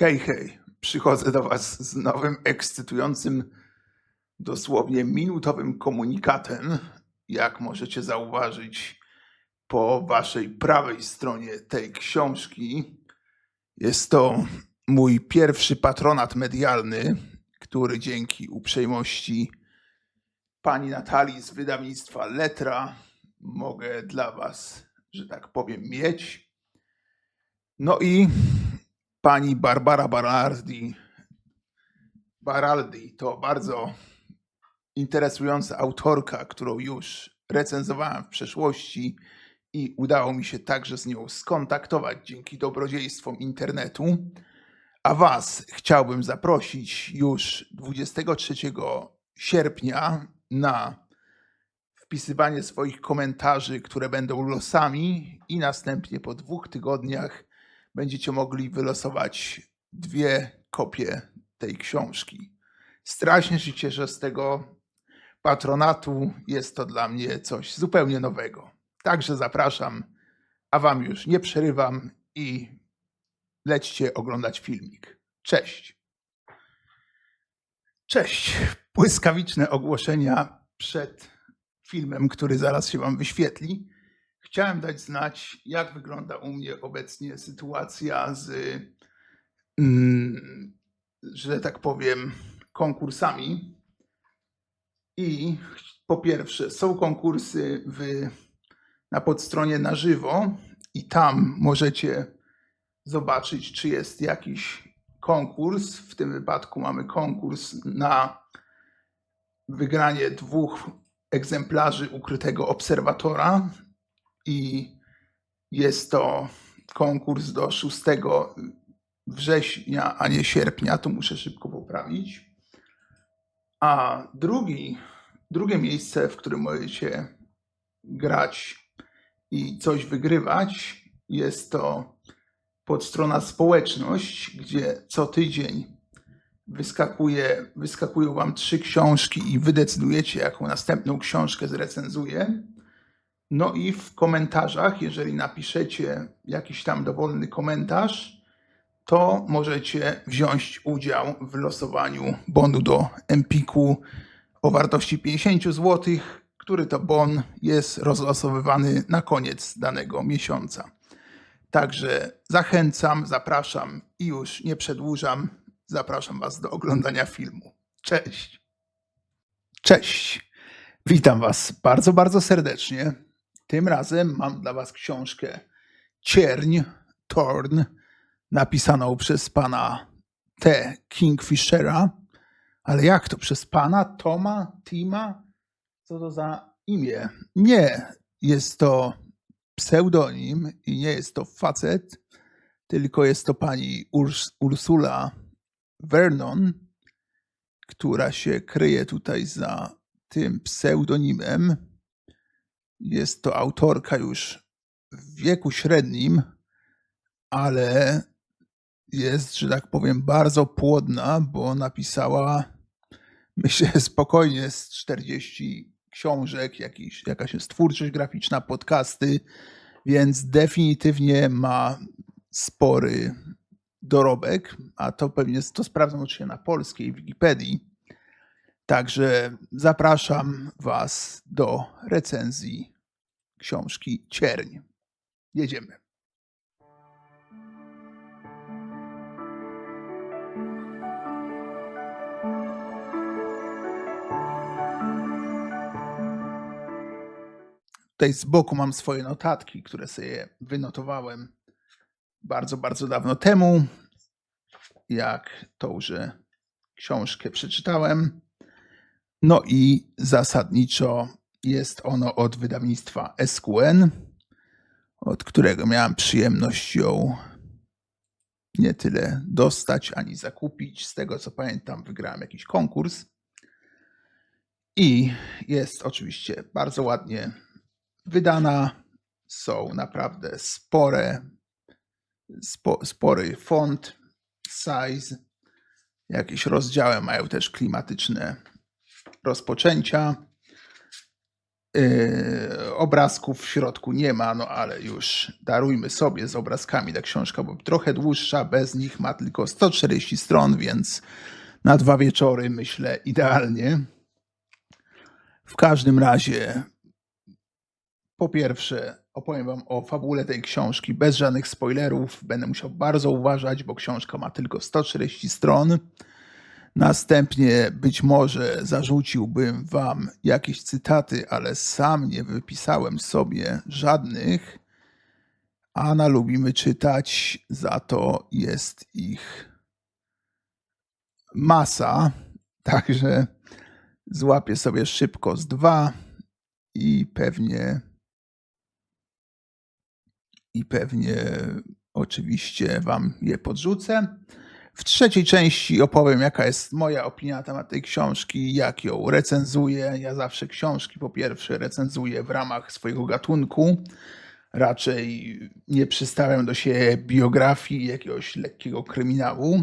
Hej, hej. Przychodzę do Was z nowym, ekscytującym, dosłownie minutowym komunikatem. Jak możecie zauważyć, po Waszej prawej stronie tej książki jest to mój pierwszy patronat medialny, który dzięki uprzejmości pani Natalii z wydawnictwa Letra mogę dla Was, że tak powiem, mieć. No i pani Barbara Baraldi, Baraldi to bardzo interesująca autorka, którą już recenzowałem w przeszłości i udało mi się także z nią skontaktować dzięki dobrodziejstwom internetu. A Was chciałbym zaprosić już 23 sierpnia na wpisywanie swoich komentarzy, które będą losami, i następnie po dwóch tygodniach będziecie mogli wylosować dwie kopie tej książki. Strasznie się cieszę z tego patronatu. Jest to dla mnie coś zupełnie nowego. Także zapraszam, a Wam już nie przerywam i lećcie oglądać filmik. Cześć. Cześć. Błyskawiczne ogłoszenia przed filmem, który zaraz się Wam wyświetli. Chciałem dać znać, jak wygląda u mnie obecnie sytuacja z, mm, że tak powiem, konkursami. I po pierwsze, są konkursy w, na podstronie na żywo, i tam możecie zobaczyć, czy jest jakiś konkurs. W tym wypadku mamy konkurs na wygranie dwóch egzemplarzy ukrytego obserwatora i jest to konkurs do 6 września, a nie sierpnia, to muszę szybko poprawić. A drugi, drugie miejsce, w którym możecie grać i coś wygrywać, jest to podstrona społeczność, gdzie co tydzień wyskakuje, wyskakują wam trzy książki i wy decydujecie, jaką następną książkę zrecenzuję. No i w komentarzach, jeżeli napiszecie jakiś tam dowolny komentarz, to możecie wziąć udział w losowaniu bonu do Empiku o wartości 50 zł, który to bon jest rozlosowywany na koniec danego miesiąca. Także zachęcam, zapraszam i już nie przedłużam. Zapraszam Was do oglądania filmu. Cześć. Cześć. Witam Was bardzo, bardzo serdecznie. Tym razem mam dla Was książkę Cierń, Torn, napisaną przez pana T. Kingfishera. Ale jak to? Przez pana Toma, Tima? Co to za imię? Nie, jest to pseudonim i nie jest to facet, tylko jest to pani Urs Ursula Vernon, która się kryje tutaj za tym pseudonimem. Jest to autorka już w wieku średnim, ale jest, że tak powiem, bardzo płodna, bo napisała, myślę, spokojnie z 40 książek, jakiś, jakaś jest twórczość graficzna, podcasty, więc definitywnie ma spory dorobek, a to pewnie to sprawdzam oczywiście na polskiej Wikipedii. Także zapraszam Was do recenzji książki Cierń. Jedziemy. Tutaj z boku mam swoje notatki, które sobie wynotowałem bardzo, bardzo dawno temu, jak tąże książkę przeczytałem. No i zasadniczo jest ono od wydawnictwa SQN, od którego miałem przyjemność ją nie tyle dostać, ani zakupić. Z tego co pamiętam, wygrałem jakiś konkurs. I jest oczywiście bardzo ładnie wydana. Są naprawdę spore, spo, spory font, size. Jakieś rozdziały mają też klimatyczne rozpoczęcia. Yy, obrazków w środku nie ma, no ale już darujmy sobie z obrazkami ta książka, bo trochę dłuższa, bez nich ma tylko 140 stron, więc na dwa wieczory myślę idealnie. W każdym razie, po pierwsze, opowiem Wam o fabule tej książki bez żadnych spoilerów. Będę musiał bardzo uważać, bo książka ma tylko 140 stron. Następnie być może zarzuciłbym Wam jakieś cytaty, ale sam nie wypisałem sobie żadnych. Ana lubimy czytać, za to jest ich masa. Także złapię sobie szybko z dwa i pewnie i pewnie oczywiście Wam je podrzucę. W trzeciej części opowiem, jaka jest moja opinia na temat tej książki, jak ją recenzuję. Ja zawsze książki po pierwsze recenzuję w ramach swojego gatunku. Raczej nie przystawiam do siebie biografii jakiegoś lekkiego kryminału.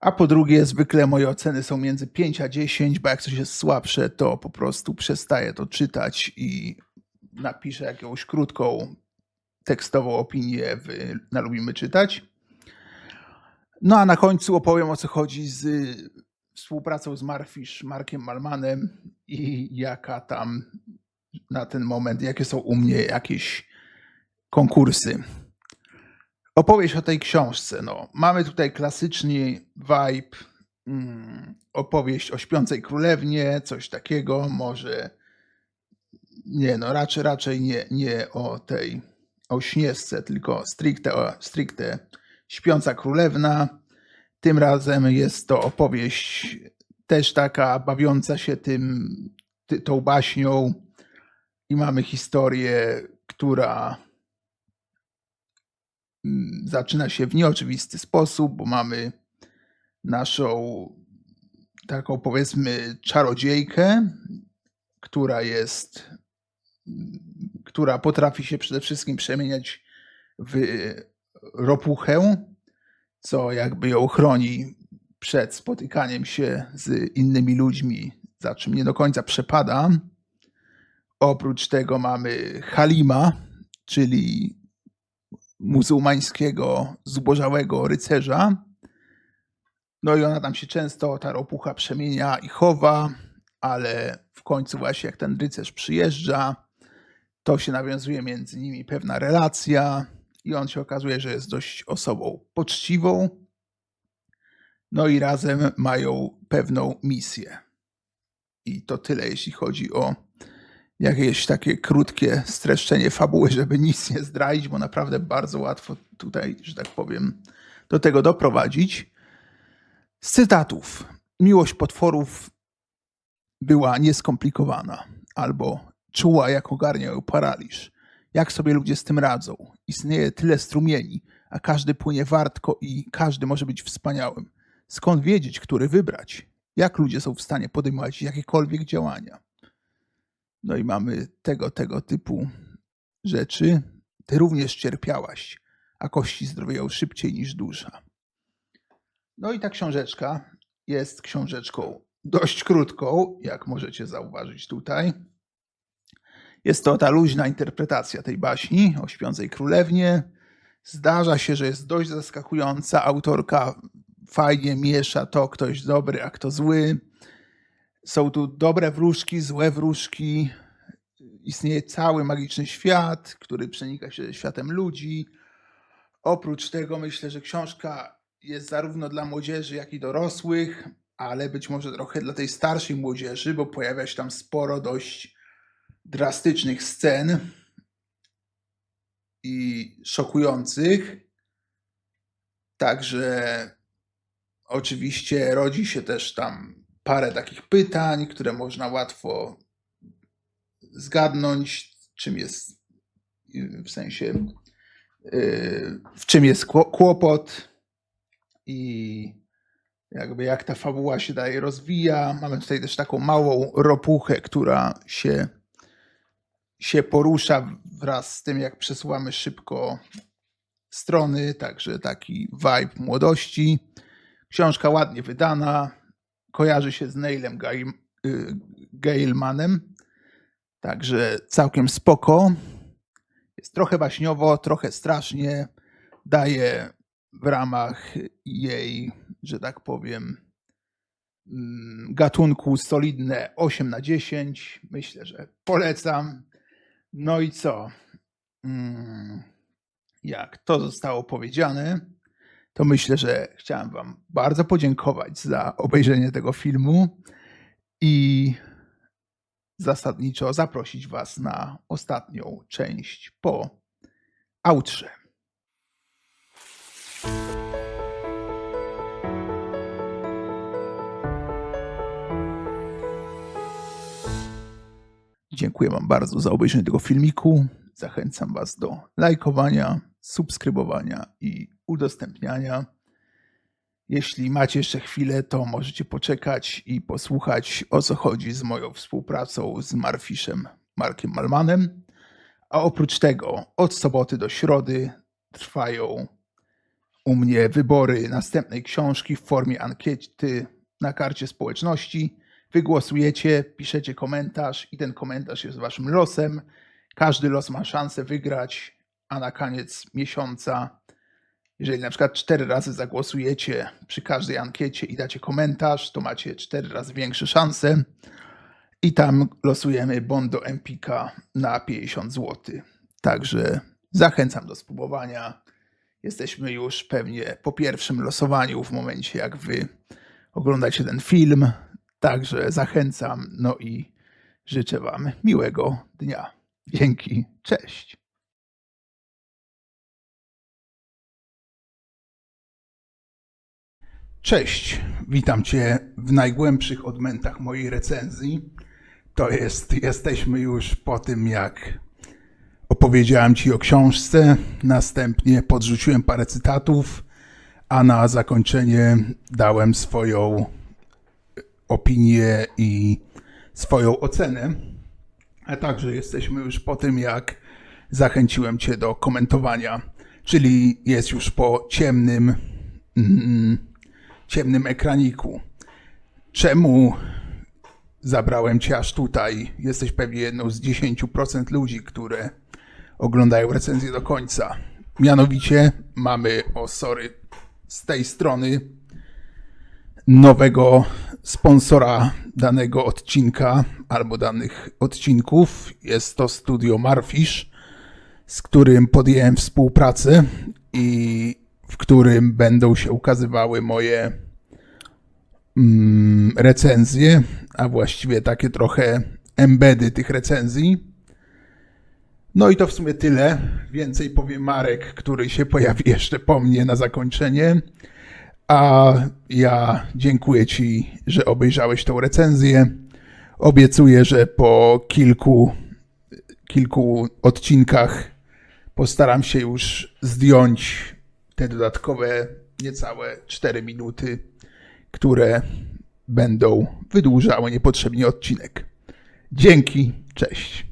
A po drugie, zwykle moje oceny są między 5 a 10, bo jak coś jest słabsze, to po prostu przestaję to czytać i napiszę jakąś krótką tekstową opinię w, na Lubimy Czytać. No a na końcu opowiem o co chodzi z współpracą z Marfish, Markiem Malmanem i jaka tam na ten moment, jakie są u mnie jakieś konkursy. Opowieść o tej książce. No, mamy tutaj klasyczny vibe, mm, opowieść o śpiącej królewnie, coś takiego, może nie, no raczej, raczej nie, nie o tej, o śnieżce, tylko stricte, o- stricte śpiąca królewna. Tym razem jest to opowieść też taka bawiąca się tym, ty, tą baśnią i mamy historię, która mm, zaczyna się w nieoczywisty sposób, bo mamy naszą taką powiedzmy czarodziejkę, która jest, mm, która potrafi się przede wszystkim przemieniać w ropuchę, co jakby ją chroni przed spotykaniem się z innymi ludźmi, za czym nie do końca przepada. Oprócz tego mamy Halima, czyli muzułmańskiego zubożałego rycerza. No i ona tam się często, ta ropucha przemienia i chowa, ale w końcu właśnie jak ten rycerz przyjeżdża, to się nawiązuje między nimi pewna relacja i on się okazuje, że jest dość osobą poczciwą. No i razem mają pewną misję. I to tyle, jeśli chodzi o jakieś takie krótkie streszczenie fabuły, żeby nic nie zdradzić, bo naprawdę bardzo łatwo tutaj, że tak powiem, do tego doprowadzić. Z cytatów. Miłość potworów była nieskomplikowana, albo czuła, jak ogarnia ją paraliż. Jak sobie ludzie z tym radzą? Istnieje tyle strumieni, a każdy płynie wartko i każdy może być wspaniałym. Skąd wiedzieć, który wybrać? Jak ludzie są w stanie podejmować jakiekolwiek działania? No i mamy tego, tego typu rzeczy. Ty również cierpiałaś, a kości zdrowieją szybciej niż dusza. No i ta książeczka jest książeczką dość krótką, jak możecie zauważyć tutaj. Jest to ta luźna interpretacja tej baśni o śpiącej królewnie. Zdarza się, że jest dość zaskakująca. Autorka fajnie miesza to, ktoś dobry, a kto zły. Są tu dobre wróżki, złe wróżki. Istnieje cały magiczny świat, który przenika się światem ludzi. Oprócz tego myślę, że książka jest zarówno dla młodzieży, jak i dorosłych, ale być może trochę dla tej starszej młodzieży, bo pojawia się tam sporo dość drastycznych scen i szokujących. Także oczywiście rodzi się też tam parę takich pytań, które można łatwo zgadnąć, czym jest w sensie, yy, w czym jest kło- kłopot i jakby jak ta fabuła się dalej rozwija. Mamy tutaj też taką małą ropuchę, która się, się porusza wraz z tym, jak przesuwamy szybko strony, także taki vibe młodości. Książka ładnie wydana, kojarzy się z Neilem Gail- y, Gailmanem, Także całkiem spoko. Jest trochę baśniowo, trochę strasznie. Daje w ramach jej, że tak powiem, mm, gatunku solidne 8 na 10. Myślę, że polecam. No i co? Mm, Jak to zostało powiedziane, to myślę, że chciałem Wam bardzo podziękować za obejrzenie tego filmu i zasadniczo zaprosić Was na ostatnią część po outrze. Dziękuję Wam bardzo za obejrzenie tego filmiku. Zachęcam Was do lajkowania, subskrybowania i udostępniania. Jeśli macie jeszcze chwilę, to możecie poczekać i posłuchać, o co chodzi z moją współpracą z Marfiszem Markiem Malmanem. A oprócz tego, od soboty do środy trwają u mnie wybory następnej książki w formie ankiety na karcie społeczności. Wy głosujecie, piszecie komentarz i ten komentarz jest waszym losem. Każdy los ma szansę wygrać, a na koniec miesiąca, jeżeli na przykład cztery razy zagłosujecie przy każdej ankiecie i dacie komentarz, to macie cztery razy większe szanse. I tam losujemy bon do na 50 zł. Także zachęcam do spróbowania. Jesteśmy już pewnie po pierwszym losowaniu w momencie, jak wy oglądacie ten film. Także zachęcam, no i życzę Wam miłego dnia. Dzięki, cześć. Cześć, witam Cię w najgłębszych odmętach mojej recenzji. To jest, jesteśmy już po tym, jak opowiedziałem Ci o książce, następnie podrzuciłem parę cytatów, a na zakończenie dałem swoją opinię i swoją ocenę. A także jesteśmy już po tym, jak zachęciłem Cię do komentowania, czyli jest już po ciemnym, mm, ciemnym ekraniku. Czemu zabrałem Cię aż tutaj? Jesteś pewnie jedną z 10% ludzi, które oglądają recenzję do końca. Mianowicie mamy, o sorry, z tej strony nowego sponsora danego odcinka albo danych odcinków. Jest to studio Marfish, z którym podjęłem współpracę i w którym będą się ukazywały moje mm, recenzje, a właściwie takie trochę embedy tych recenzji. No i to w sumie tyle. Więcej powie Marek, który się pojawi jeszcze po mnie na zakończenie. A ja dziękuję Ci, że obejrzałeś tą recenzję. Obiecuję, że po kilku, kilku odcinkach postaram się już zdjąć te dodatkowe niecałe 4 minuty, które będą wydłużały niepotrzebnie odcinek. Dzięki, cześć.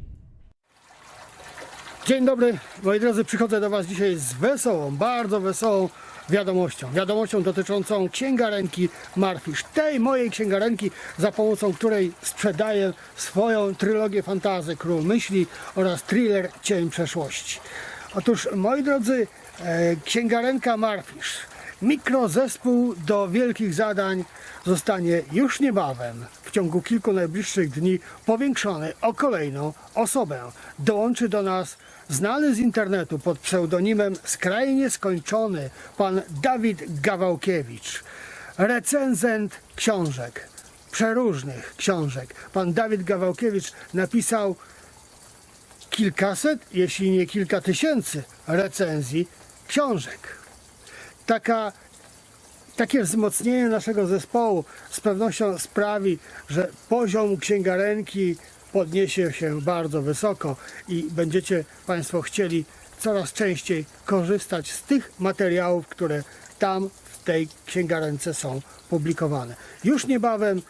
Dzień dobry, moi drodzy, przychodzę do Was dzisiaj z wesołą, bardzo wesołą wiadomością. Wiadomością dotyczącą księgarenki Marfisz. Tej mojej księgarenki, za pomocą której sprzedaję swoją trylogię fantazy Król Myśli oraz thriller Cień Przeszłości. Otóż, moi drodzy, e, księgarenka Marfisz, mikrozespół do wielkich zadań zostanie już niebawem, w ciągu kilku najbliższych dni, powiększony o kolejną osobę. Dołączy do nas znany z internetu pod pseudonimem skrajnie skończony pan Dawid Gawałkiewicz, recenzent książek, przeróżnych książek. Pan Dawid Gawałkiewicz napisał kilkaset, jeśli nie kilka tysięcy recenzji książek. Taka takie wzmocnienie naszego zespołu z pewnością sprawi, że poziom księgarenki podniesie się bardzo wysoko i będziecie Państwo chcieli coraz częściej korzystać z tych materiałów, które tam w tej księgarence są publikowane. Już niebawem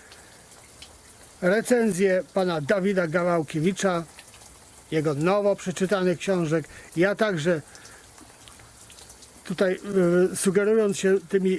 recenzje pana Dawida Gawałkiewicza, jego nowo przeczytanych książek. Ja także tutaj y, sugerując się tymi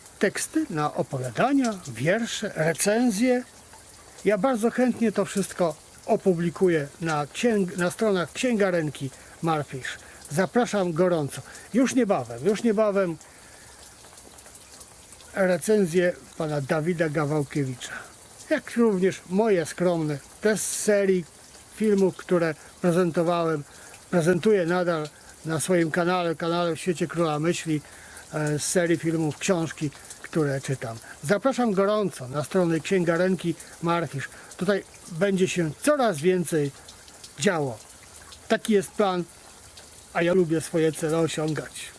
teksty, na opowiadania, wiersze, recenzje? Ja bardzo chętnie to wszystko opublikuję na, księg, na stronach księgarenki Marfisz. Zapraszam gorąco. Już niebawem, już niebawem recenzję pana Dawida Gawałkiewicza. Jak również moje skromne, te z serii filmów, które prezentowałem, prezentuję nadal na swoim kanale, kanale w Świecie Króla Myśli, e, z serii filmów, książki, które czytam. Zapraszam gorąco na stronę księgarenki Marfisz. Tutaj będzie się coraz więcej działo. Taki jest plan, a ja lubię swoje cele osiągać.